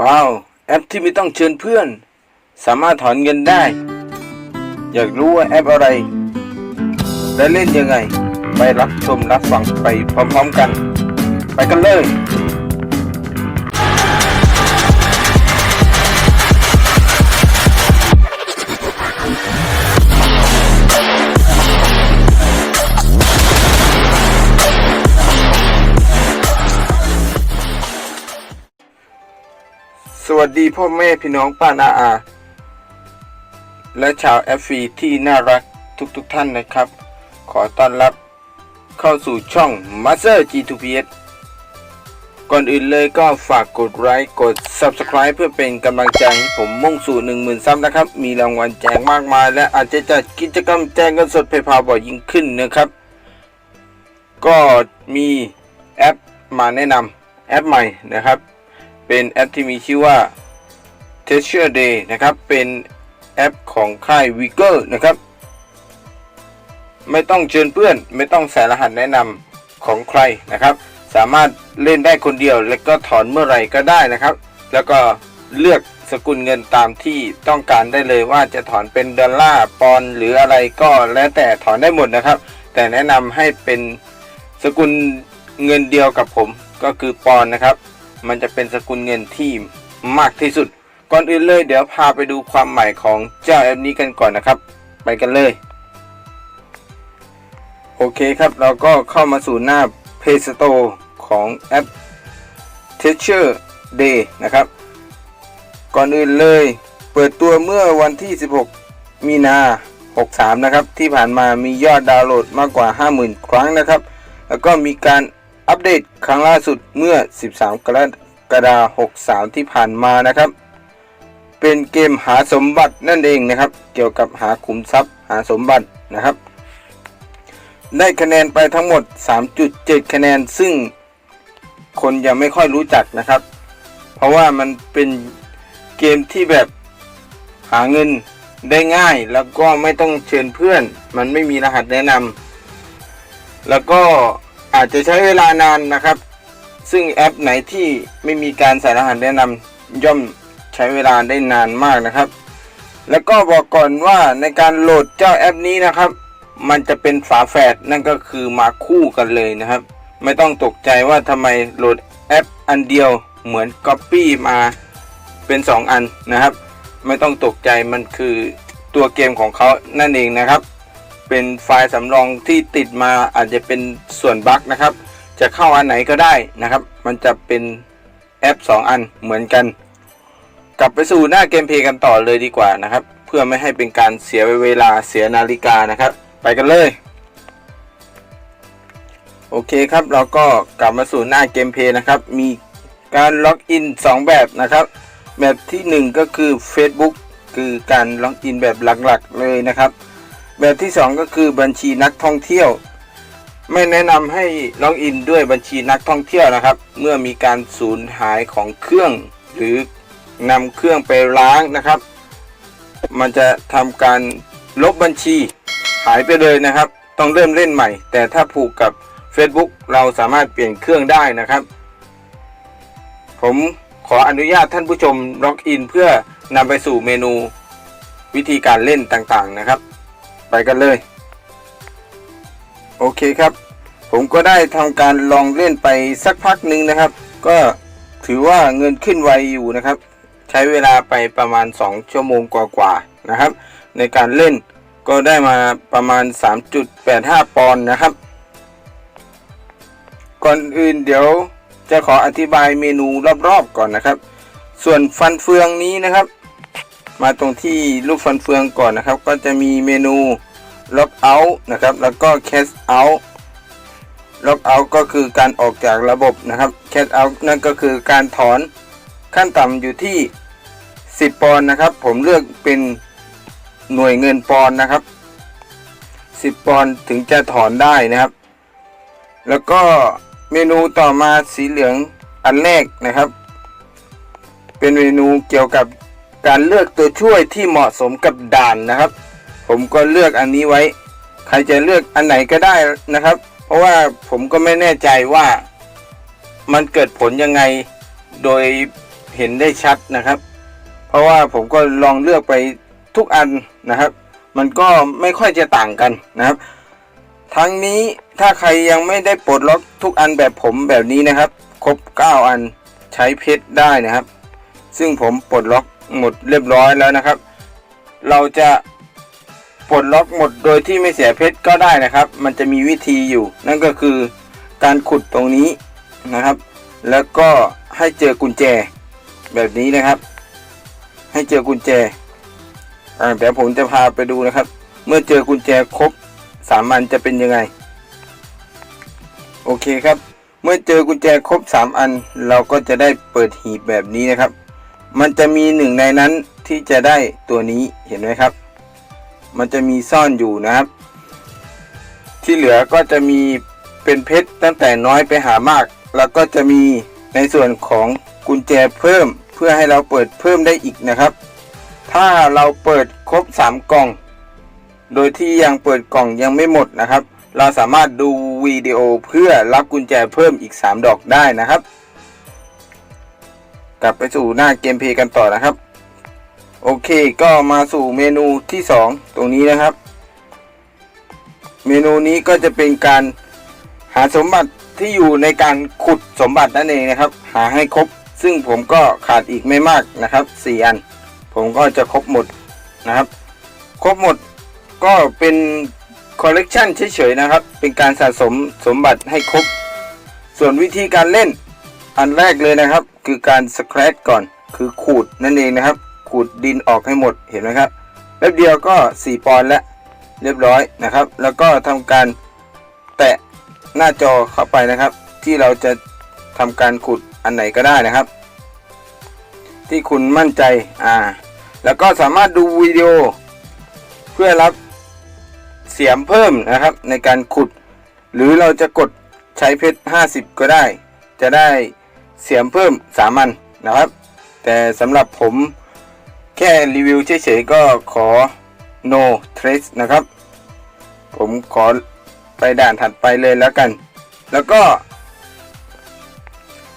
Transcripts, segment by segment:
ว้าว แอปที่ไม่ต้องเชิญเพื่อน สามารถถอนเงินได้ อยากรู้ว่าแอปอะไร และเล่นยังไง ไปรับชมรับฟังไปพร้อมๆกัน ไปกันเลย วัสดีพ่อแม่พี่น้องป้านาอา และชาวแอฟฟีที่น่ารักทุกๆทท่านนะครับ ขอต้อนรับเข้าสู่ช่อง Master G2PS ก่อนอื่นเลยก็ฝากกดไลค์กด Subscribe เพื่อเป็นกำลังใจให้ผมมุ่งสู่ 10,000ซับนะครับ มีรางวัลแจกมากมาย และอาจจะจัดกิจกรรมแจกเงินสดเพย์พาบ่อยยิ่งขึ้นนะครับ ก็มีแอปมาแนะนำแอปใหม่นะครับ เป็นแอปที่มีชื่อว่า t e a c h e Day นะครับ เป็นแอปของค่าย w i g e r นะครับ ไม่ต้องเชิญเพื่อน ไม่ต้องใส่รหัสแนะนำของใครนะครับ สามารถเล่นได้คนเดียวและก็ถอนเมื่อไหร่ก็ได้นะครับ แล้วก็เลือกสกุลเงินตามที่ต้องการได้เลยว่าจะถอนเป็นดอลลาร์ปอนหรืออะไรก็แล้วแต่ถอนได้หมดนะครับ แต่แนะนำให้เป็นสกุลเงินเดียวกับผมก็คือปอนนะครับ มันจะเป็นสกุลเงินที่มากที่สุด ก่อนอื่นเลยเดี๋ยวพาไปดูความใหม่ของเจ้าแอปนี้กันก่อนนะครับ ไปกันเลย โอเคครับเราก็เข้ามาสู่หน้า Play Store ของแอป Teacher Day นะครับ ก่อนอื่นเลย เปิดตัวเมื่อวันที่ 16 มีนา 63 นะครับ ที่ผ่านมามียอดดาวน์โหลดมากกว่า 50,000 ครั้งนะครับ แล้วก็มีการ อัปเดตครั้งล่าสุดเมื่อ 13 กรกฎาคม63 ที่ผ่านมานะครับ เป็นเกมหาสมบัตินั่นเองนะครับ เกี่ยวกับหาขุมทรัพย์หาสมบัตินะครับ ได้คะแนนไปทั้งหมด 3.7 คะแนนซึ่งคนยังไม่ค่อยรู้จักนะครับ เพราะว่ามันเป็นเกมที่แบบหาเงินได้ง่ายแล้วก็ไม่ต้องเชิญเพื่อน มันไม่มีรหัสแนะนำแล้วก็ อาจจะใช้เวลานานนะครับ ซึ่งแอปไหนที่ไม่มีการใส่รหัสแนะนำย่อมใช้เวลาได้นานมากนะครับ แล้วก็บอกก่อนว่าในการโหลดเจ้าแอปนี้นะครับ มันจะเป็นฝาแฝดนั่นก็คือมาคู่กันเลยนะครับ ไม่ต้องตกใจว่าทำไมโหลดแอปอันเดียวเหมือน Copy มาเป็น 2 อันนะครับ ไม่ต้องตกใจมันคือตัวเกมของเขานั่นเองนะครับ เป็นไฟล์สำรองที่ติดมาอาจจะเป็นส่วนบั๊กนะครับ จะเข้าอันไหนก็ได้นะครับ มันจะเป็นแอป 2 อันเหมือนกัน กลับไปสู่หน้าเกมเพลย์กันต่อเลยดีกว่านะครับ เพื่อไม่ให้เป็นการเสียเวลาเสียนาฬิกานะครับ ไปกันเลย โอเคครับเราก็กลับมาสู่หน้าเกมเพลย์นะครับ มีการล็อกอิน 2 แบบนะครับ แบบทีหนึ่1 ก็คือ Facebook คือการล็อกอินแบบหลักๆเลยนะครับ แบบที่ 2 ก็คือบัญชีนักท่องเที่ยว ไม่แนะนำให้ล็อกอินด้วยบัญชีนักท่องเที่ยวนะครับ เมื่อมีการสูญหายของเครื่อง หรือนำเครื่องไปล้างนะครับ มันจะทำการลบบัญชีหายไปเลยนะครับ ต้องเริ่มเล่นใหม่ แต่ถ้าผูกกับ Facebook เราสามารถเปลี่ยนเครื่องได้นะครับ ผมขออนุญาตท่านผู้ชมล็อกอินเพื่อนำไปสู่เมนูวิธีการเล่นต่างๆนะครับ ไปกันเลย โอเคครับ ผมก็ได้ทำการลองเล่นไปสักพักหนึ่งนะครับ ก็ถือว่าเงินขึ้นไวอยู่นะครับ ใช้เวลาไปประมาณ 2 ชั่วโมงกว่าๆนะครับ ในการเล่นก็ได้มาประมาณ 3.85 ปอนด์นะครับ ก่อนอื่นเดี๋ยวจะขออธิบายเมนูรอบๆก่อนนะครับ ส่วนฟันเฟืองนี้นะครับ มาตรงที่ลูกฟันเฟืองก่อนนะครับ ก็จะมีเมนู lock out นะครับ แล้วก็ cash out lock out ก็คือการออกจากระบบนะครับ cash out นั่นก็คือการถอนขั้นต่ำอยู่ที่ 10 ปอนด์นะครับ ผมเลือกเป็นหน่วยเงินปอนด์นะครับ 10 ปอนด์ถึงจะถอนได้นะครับ แล้วก็เมนูต่อมาสีเหลืองอันแรกนะครับ เป็นเมนูเกี่ยวกับการเลือกตัวช่วยที่เหมาะสมกับด่านนะครับ ผมก็เลือกอันนี้ไว้ ใครจะเลือกอันไหนก็ได้นะครับ เพราะว่าผมก็ไม่แน่ใจว่ามันเกิดผลยังไงโดยเห็นได้ชัดนะครับ เพราะว่าผมก็ลองเลือกไปทุกอันนะครับ มันก็ไม่ค่อยจะต่างกันนะครับ ทั้งนี้ถ้าใครยังไม่ได้ปลดล็อกทุกอันแบบผมแบบนี้นะครับ ครบ 9 อันใช้เพชรได้นะครับ ซึ่งผมปลดล็อกหมดเรียบร้อยแล้วนะครับ เราจะ ปลดล็อกหมดโดยที่ไม่เสียเพชรก็ได้นะครับ มันจะมีวิธีอยู่ นั่นก็คือการขุดตรงนี้นะครับ แล้วก็ให้เจอกุญแจแบบนี้นะครับ ให้เจอกุญแจอ่าเดี๋ยวผมจะพาไปดูนะครับ เมื่อเจอกุญแจครบสามอันจะเป็นยังไง โอเคครับ เมื่อเจอกุญแจครบ3อัน เราก็จะได้เปิดหีบแบบนี้นะครับ มันจะมีหนึ่งในนั้นที่จะได้ตัวนี้เห็นไหมครับ มันจะมีซ่อนอยู่นะครับ ที่เหลือก็จะมีเป็นเพชรตั้งแต่น้อยไปหามาก แล้วก็จะมีในส่วนของกุญแจเพิ่มเพื่อให้เราเปิดเพิ่มได้อีกนะครับ ถ้าเราเปิดครบ 3 กล่อง โดยที่ยังเปิดกล่องยังไม่หมดนะครับ เราสามารถดูวิดีโอเพื่อรับกุญแจเพิ่มอีก 3 ดอกได้นะครับ กลับไปสู่หน้าเกมเพย์กันต่อนะครับ โอเคก็มาสู่เมนูที่ 2 ตรงนี้นะครับ เมนูนี้ก็จะเป็นการหาสมบัติที่อยู่ในการขุดสมบัตินั่นเองนะครับ หาให้ครบ ซึ่งผมก็ขาดอีกไม่มากนะครับ4อัน ผมก็จะครบหมดนะครับ ครบหมดก็เป็นคอลเลกชันเฉยๆนะครับ เป็นการสะสมสมบัติให้ครบ ส่วนวิธีการเล่นอันแรกเลยนะครับ คือการสแครตก่อนคือขูดนั่นเองนะครับ ขูดดินออกให้หมดเห็นไหมครับแป๊บเดียวก็ 4 ปอนด์แล้วเรียบร้อยนะครับ แล้วก็ทำการแตะหน้าจอเข้าไปนะครับ ที่เราจะทำการขุดอันไหนก็ได้นะครับ ที่คุณมั่นใจอ่าแล้วก็สามารถดูวิดีโอเพื่อรับเสียมเพิ่มนะครับในการขุด หรือเราจะกดใช้เพชร 50 ก็ได้ จะได้เสียมเพิ่มสามันนะครับ แต่สำหรับผม แค่รีวิวเฉยๆก็ขอ no trace นะครับ ผมขอไปด่านถัดไปเลยแล้วกัน แล้วก็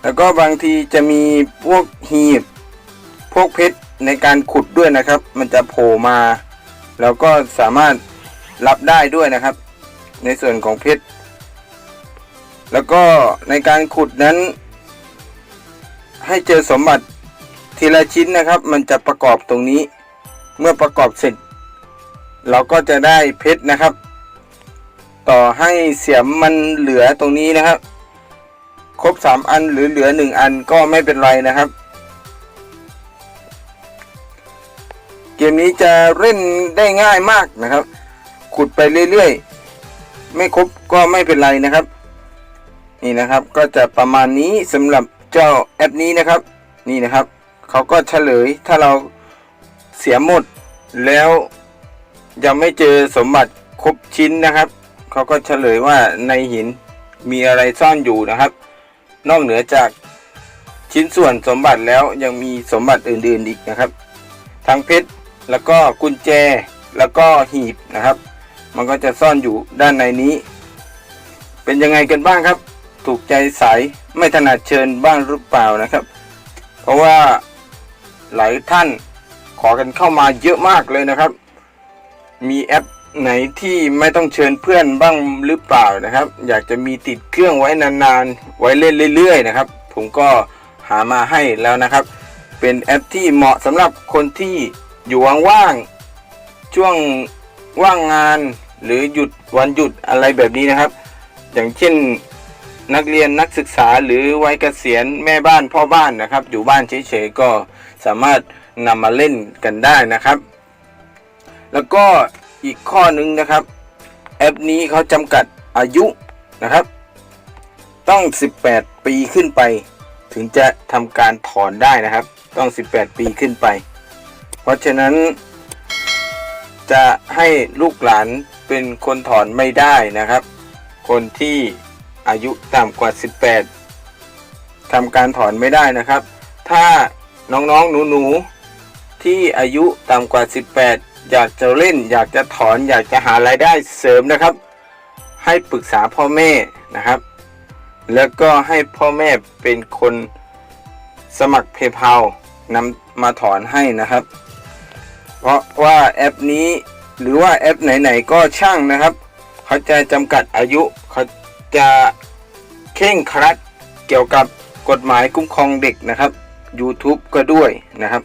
แล้วก็บางทีจะมีพวกหีบ พวกเพชรในการขุดด้วยนะครับ มันจะโผล่มา แล้วก็สามารถรับได้ด้วยนะครับ ในส่วนของเพชร แล้วก็ในการขุดนั้น ให้เจอสมบัติ ทีละชิ้นนะครับ มันจะประกอบตรงนี้ เมื่อประกอบเสร็จ เราก็จะได้เพชรนะครับ ต่อให้เสียมมันเหลือตรงนี้นะครับ ครบ 3 อันหรือเหลือ 1 อันก็ไม่เป็นไรนะครับ เกมนี้จะเล่นได้ง่ายมากนะครับ ขุดไปเรื่อยๆ ไม่ครบก็ไม่เป็นไรนะครับ นี่นะครับก็จะประมาณนี้สำหรับเจ้าแอปนี้นะครับ นี่นะครับ เขาก็เฉลยถ้าเราเสียหมดแล้วยังไม่เจอสมบัติครบชิ้นนะครับ เขาก็เฉลยว่าในหินมีอะไรซ่อนอยู่นะครับ นอกเหนือจากชิ้นส่วนสมบัติแล้วยังมีสมบัติอื่นๆอีกนะครับ ทั้งเพชรแล้วก็กุญแจแล้วก็หีบนะครับ มันก็จะซ่อนอยู่ด้านในนี้ เป็นยังไงกันบ้างครับ ถูกใจสายไม่ถนัดเชิญบ้างหรือเปล่านะครับ เพราะว่า หลายท่านขอกันเข้ามาเยอะมากเลยนะครับ มีแอปไหนที่ไม่ต้องเชิญเพื่อนบ้างหรือเปล่านะครับ อยากจะมีติดเครื่องไว้นานๆ ไว้เล่นเรื่อยๆนะครับ ผมก็หามาให้แล้วนะครับ เป็นแอปที่เหมาะสำหรับคนที่อยู่ว่างๆช่วงว่างงานหรือหยุดวันหยุดอะไรแบบนี้นะครับ อย่างเช่นนักเรียนนักศึกษาหรือวัยเกษียณแม่บ้านพ่อบ้านนะครับ อยู่บ้านเฉยๆก็ สามารถนำมาเล่นกันได้นะครับ แล้วก็อีกข้อหนึ่งนะครับ แอปนี้เขาจำกัดอายุนะครับ ต้อง 18 ปีขึ้นไป ถึงจะทำการถอนได้นะครับ ต้อง 18 ปีขึ้นไป เพราะฉะนั้น จะให้ลูกหลานเป็นคนถอนไม่ได้นะครับ คนที่อายุต่ำกว่า 18ทำการถอนไม่ได้นะครับ ถ้า น้องๆ หนูๆ ที่อายุต่ำกว่า 18 อยากจะเล่น อยากจะถอน อยากจะหารายได้เสริมนะครับ ให้ปรึกษาพ่อแม่นะครับ แล้วก็ให้พ่อแม่เป็นคนสมัครเพย์เพานำมาถอนให้นะครับ เพราะว่าแอปนี้หรือว่าแอปไหนๆก็ช่างนะครับ เขาจะจำกัดอายุเขาจะเข่งครัดเกี่ยวกับกฎหมายคุ้มครองเด็กนะครับ YouTube ก็ด้วยนะครับ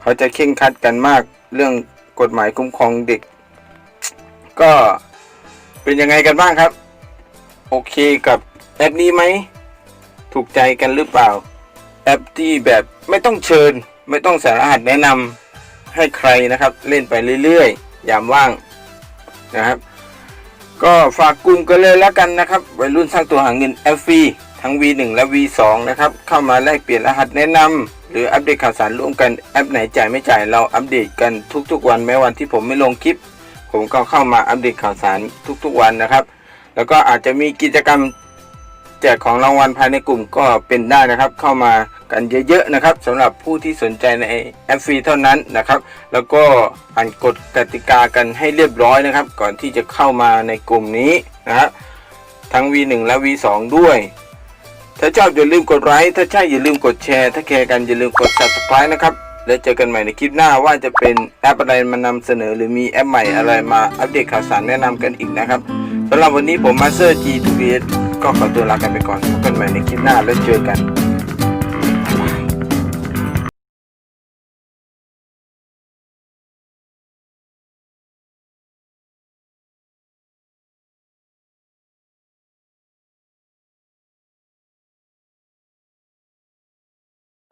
เขาจะเข่งคัดกันมากเรื่องกฎหมายคุ้มครองเด็ก ก็เป็นยังไงกันบ้างครับ โอเคกับแอปนี้ไหม ถูกใจกันหรือเปล่า แอปที่แบบไม่ต้องเชิญ ไม่ต้องสารหัสแนะนำให้ใครนะครับ เล่นไปเรื่อยๆ ยามว่างนะครับ ก็ฝากกลุ่มกันเลยแล้วกันนะครับ วัยรุ่นสร้างตัวหาเงินแอฟรี ทั้ง V1 และ V2 นะครับ เข้ามาแลกเปลี่ยนรหัสแนะนำหรืออัปเดตข่าวสารร่วมกันแอปไหนจ่ายไม่จ่ายเราอัปเดตกันทุกๆ วันแม้วันที่ผมไม่ลงคลิป ผมก็เข้ามาอัปเดตข่าวสารทุกๆวันนะครับ แล้วก็อาจจะมีกิจกรรมแจกของรางวัลภายในกลุ่มก็เป็นได้นะครับ เข้ามากันเยอะๆนะครับสำหรับผู้ที่สนใจในแอปฟรีเท่านั้นนะครับ แล้วก็อ่านกฎกติกากันให้เรียบร้อยนะครับ ก่อนที่จะเข้ามาในกลุ่มนี้นะครับทั้ง V1 และ V2 ด้วย ถ้าชอบอย่าลืมกดไลค์ถ้าใช่อย่าลืมกดแชร์ถ้าแคร์กันอย่าลืมกด subscribe นะครับ แล้วเจอกันใหม่ในคลิปหน้าว่าจะเป็นแอปอะไรมานำเสนอหรือมีแอปใหม่อะไรมาอัปเดตข่าวสารแนะนำกันอีกนะครับสำหรับวันนี้ผมมาสเตอร์ G2S ก็ขอตัวลากันไปก่อนพบกันใหม่ในคลิปหน้าแล้วเจอกัน